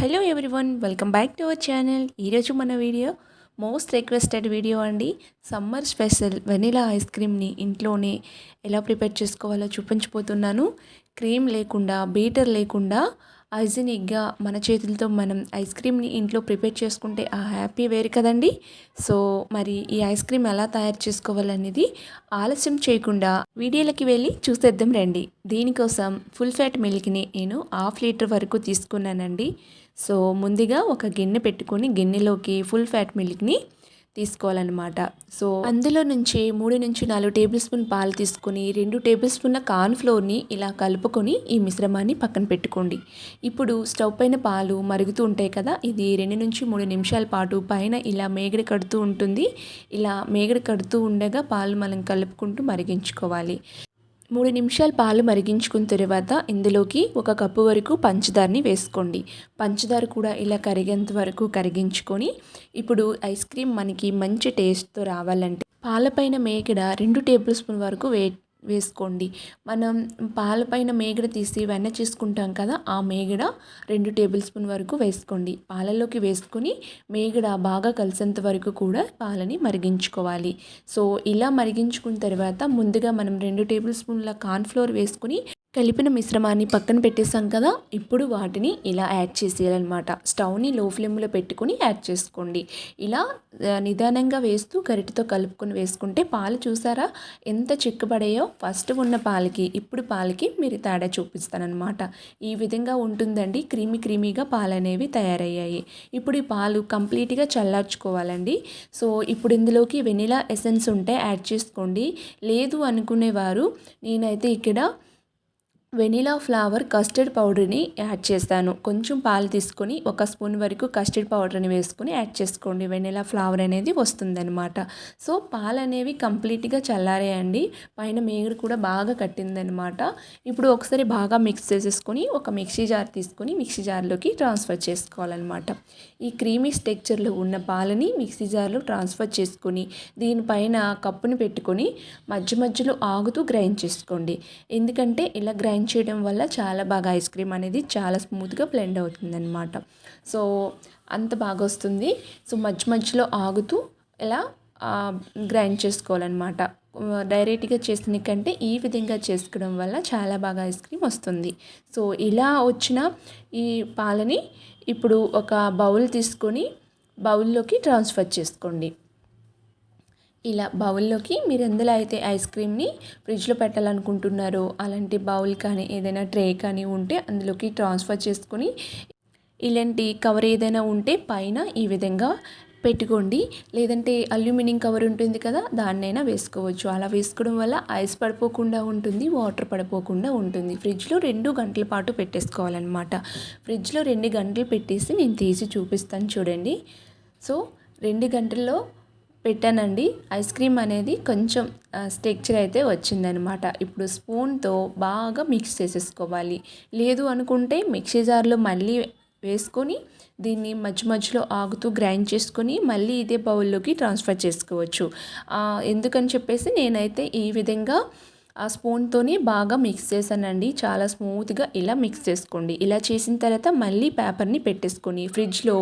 Hello everyone welcome back to our channel. ఈరోజు మన video most requested video అండి. Summer special vanilla ice క్రీమ్ని ఇంట్లోనే ఎలా ప్రిపేర్ చేసుకోవాలో చూపించిపోతున్నాను క్రీమ్ లేకుండా బీటర్ లేకుండా హైజీనిక్గా మన చేతులతో మనం ఐస్ క్రీమ్ని ఇంట్లో ప్రిపేర్ చేసుకుంటే ఆ హ్యాపీ వేరు కదండి. సో మరి ఈ ఐస్ క్రీమ్ ఎలా తయారు చేసుకోవాలనేది ఆలస్యం చేయకుండా వీడియోలకి వెళ్ళి చూసేద్దాం రండి. దీనికోసం ఫుల్ ఫ్యాట్ మిల్క్ని నేను హాఫ్ లీటర్ వరకు తీసుకున్నానండి. సో ముందుగా ఒక గిన్నె పెట్టుకొని గిన్నెలోకి ఫుల్ ఫ్యాట్ మిల్క్ని తీసుకోవాలన్నమాట. సో అందులో నుంచి మూడు నుంచి నాలుగు టేబుల్ స్పూన్ పాలు తీసుకొని రెండు టేబుల్ స్పూన్ల కార్న్ ఫ్లోర్ని ఇలా కలుపుకొని ఈ మిశ్రమాన్ని పక్కన పెట్టుకోండి. ఇప్పుడు స్టవ్ పైన పాలు మరుగుతూ ఉంటాయి కదా ఇది రెండు నుంచి మూడు నిమిషాల పాటు పైన ఇలా మేగడి కడుతూ ఉంటుంది. ఇలా మేగడి కడుతూ ఉండగా పాలు మనం కలుపుకుంటూ మరిగించుకోవాలి. మూడు నిమిషాలు పాలు మరిగించుకున్న తర్వాత ఇందులోకి ఒక కప్పు వరకు పంచదారని వేసుకోండి. పంచదార కూడా ఇలా కరిగేంత వరకు కరిగించుకొని ఇప్పుడు ఐస్ క్రీమ్ మనకి మంచి టేస్ట్తో రావాలంటే పాలపైన మేకడ రెండు టేబుల్ స్పూన్ వరకు వే వేసుకోండి. మనం పాలపైన మేగడ తీసి వెన్న చేసుకుంటాం కదా ఆ మేగడ రెండు టేబుల్ స్పూన్ వరకు వేసుకోండి. పాలలోకి వేసుకొని మేగడ బాగా కలిసేంత వరకు కూడా పాలని మరిగించుకోవాలి. సో ఇలా మరిగించుకున్న తర్వాత ముందుగా మనం రెండు టేబుల్ స్పూన్ల కార్న్ఫ్లోర్ వేసుకుని కలిపిన మిశ్రమాన్ని పక్కన పెట్టేసాం కదా ఇప్పుడు వాటిని ఇలా యాడ్ చేసేయాలన్నమాట. స్టవ్ని లో ఫ్లేమ్లో పెట్టుకుని యాడ్ చేసుకోండి. ఇలా నిదానంగా వేస్తూ గరిటతో కలుపుకొని వేసుకుంటే పాలు చూసారా? ఎంత చిక్కబడాయో. ఫస్ట్ ఉన్న పాలకి ఇప్పుడు పాలకి మీరు తేడా చూపిస్తానమాట ఈ విధంగా ఉంటుందండి. క్రీమీ క్రీమీగా పాలు అనేవి తయారయ్యాయి. ఇప్పుడు ఈ పాలు కంప్లీట్గా చల్లార్చుకోవాలండి. సో ఇప్పుడు ఇందులోకి వెనిలా ఎసెన్స్ ఉంటే యాడ్ చేసుకోండి. లేదు అనుకునేవారు నేనైతే ఇక్కడ వెనిలా ఫ్లేవర్ కస్టర్డ్ పౌడర్ని యాడ్ చేస్తాను. కొంచెం పాలు తీసుకొని ఒక స్పూన్ వరకు కస్టర్డ్ పౌడర్ని వేసుకొని యాడ్ చేసుకోండి. వెనిలా ఫ్లేవర్ అనేది వస్తుందన్నమాట. సో పాలు అనేవి కంప్లీట్గా చల్లారేయండి. పైన మేగుడు కూడా బాగా కట్టిందనమాట ఇప్పుడు ఒకసారి బాగా మిక్స్ చేసేసుకొని ఒక మిక్సీ జార్ తీసుకొని మిక్సీ జార్లోకి ట్రాన్స్ఫర్ చేసుకోవాలన్నమాట. ఈ క్రీమీ స్టెక్చర్లో ఉన్న పాలని మిక్సీ జార్లో ట్రాన్స్ఫర్ చేసుకొని దీనిపైన కప్పుని పెట్టుకొని మధ్య మధ్యలో ఆగుతూ గ్రైండ్ చేసుకోండి. ఎందుకంటే ఇలా గ్రైండ్ గ్రైండ్ చేయడం వల్ల చాలా బాగా ఐస్ క్రీమ్ అనేది చాలా స్మూత్గా బ్లెండ్ అవుతుందన్నమాట. సో అంత బాగా వస్తుంది. సో మధ్య మధ్యలో ఆగుతూ ఇలా గ్రైండ్ చేసుకోవాలన్నమాట. డైరెక్ట్గా చేసిన కంటే ఈ విధంగా చేసుకోవడం వల్ల చాలా బాగా ఐస్ క్రీమ్ వస్తుంది. సో ఇలా వచ్చిన ఈ పాలని ఇప్పుడు ఒక బౌల్ తీసుకొని బౌల్లోకి ట్రాన్స్ఫర్ చేసుకోండి. ఇలా బౌల్లోకి మీరు ఎందులో అయితే ఐస్ క్రీమ్ని ఫ్రిడ్జ్లో పెట్టాలనుకుంటున్నారో అలాంటి బౌల్ కానీ ఏదైనా ట్రే కానీ ఉంటే అందులోకి ట్రాన్స్ఫర్ చేసుకొని ఇలాంటి కవర్ ఏదైనా ఉంటే పైన ఈ విధంగా పెట్టుకోండి. లేదంటే అల్యూమినియం కవర్ ఉంటుంది కదా దాన్నైనా వేసుకోవచ్చు. అలా వేసుకోవడం వల్ల ఐస్ పడిపోకుండా ఉంటుంది వాటర్ పడిపోకుండా ఉంటుంది. ఫ్రిడ్జ్లో రెండు గంటల పాటు పెట్టేసుకోవాలన్నమాట. ఫ్రిడ్జ్లో రెండు గంటలు పెట్టేసి నేను తీసి చూపిస్తాను చూడండి. సో రెండు గంటల్లో పెట్టానండి. ఐస్ క్రీమ్ అనేది కొంచెం స్టెక్చర్ అయితే వచ్చిందనమాట. ఇప్పుడు స్పూన్తో బాగా మిక్స్ చేసేసుకోవాలి. లేదు అనుకుంటే మిక్సీ జార్లో మళ్ళీ వేసుకొని దీన్ని మధ్య మధ్యలో ఆగుతూ గ్రైండ్ చేసుకొని మళ్ళీ ఇదే బౌల్లోకి ట్రాన్స్ఫర్ చేసుకోవచ్చు. ఎందుకని చెప్పేసి నేనైతే ఈ విధంగా ఆ స్పూన్తోని బాగా మిక్స్ చేశానండి. చాలా స్మూత్గా ఇలా మిక్స్ చేసుకోండి. ఇలా చేసిన తర్వాత మళ్ళీ పేపర్ని పెట్టేసుకొని ఫ్రిడ్జ్లో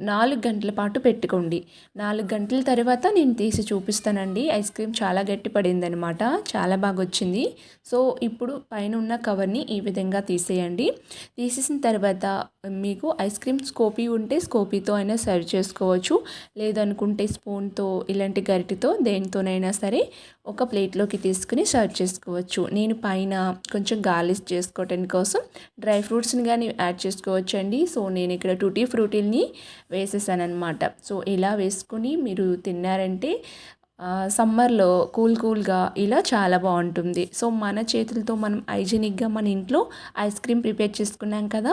నాలుగు గంటల పాటు పెట్టుకోండి. నాలుగు గంటల తర్వాత నేను తీసి చూపిస్తానండి. ఐస్ క్రీమ్ చాలా గట్టి పడిందనమాట చాలా బాగా వచ్చింది. సో ఇప్పుడు పైన ఉన్న కవర్ని ఈ విధంగా తీసేయండి. తీసేసిన తర్వాత మీకు ఐస్ క్రీమ్ స్కోపీ ఉంటే స్కోపీతో అయినా సర్వ్ చేసుకోవచ్చు. లేదనుకుంటే స్పూన్తో ఇలాంటి గరిటితో దేనితోనైనా సరే ఒక ప్లేట్లోకి తీసుకుని సర్వ్ చేసుకోవచ్చు. నేను పైన కొంచెం గార్లిష్ చేసుకోవటం కోసం డ్రై ఫ్రూట్స్ని కానీ యాడ్ చేసుకోవచ్చు అండి సో నేను ఇక్కడ టూటీ ఫ్రూటీల్ని వేసేసాను అనమాట సో ఇలా వేసుకుని మీరు తిన్నారంటే సమ్మర్లో కూల్ కూల్గా ఇలా చాలా బాగుంటుంది. సో మన చేతులతో మనం హైజీనిక్గా మన ఇంట్లో ఐస్ క్రీమ్ ప్రిపేర్ చేసుకున్నాం కదా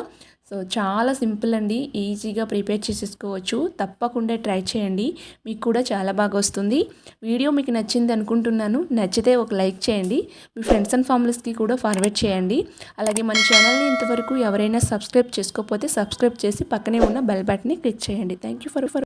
సో చాలా సింపుల్ అండి ఈజీగా ప్రిపేర్ చేసేసుకోవచ్చు. తప్పకుండా ట్రై చేయండి మీకు కూడా చాలా బాగా వస్తుంది. వీడియో మీకు నచ్చింది అనుకుంటున్నాను నచ్చితే ఒక లైక్ చేయండి మీ ఫ్రెండ్స్ అండ్ ఫ్యామిలీస్కి కూడా ఫార్వర్డ్ చేయండి. అలాగే మన ఛానల్ని ఇంతవరకు ఎవరైనా సబ్స్క్రైబ్ చేసుకోకపోతే సబ్స్క్రైబ్ చేసి పక్కనే ఉన్న బెల్ బటన్ని క్లిక్ చేయండి. Thank you for for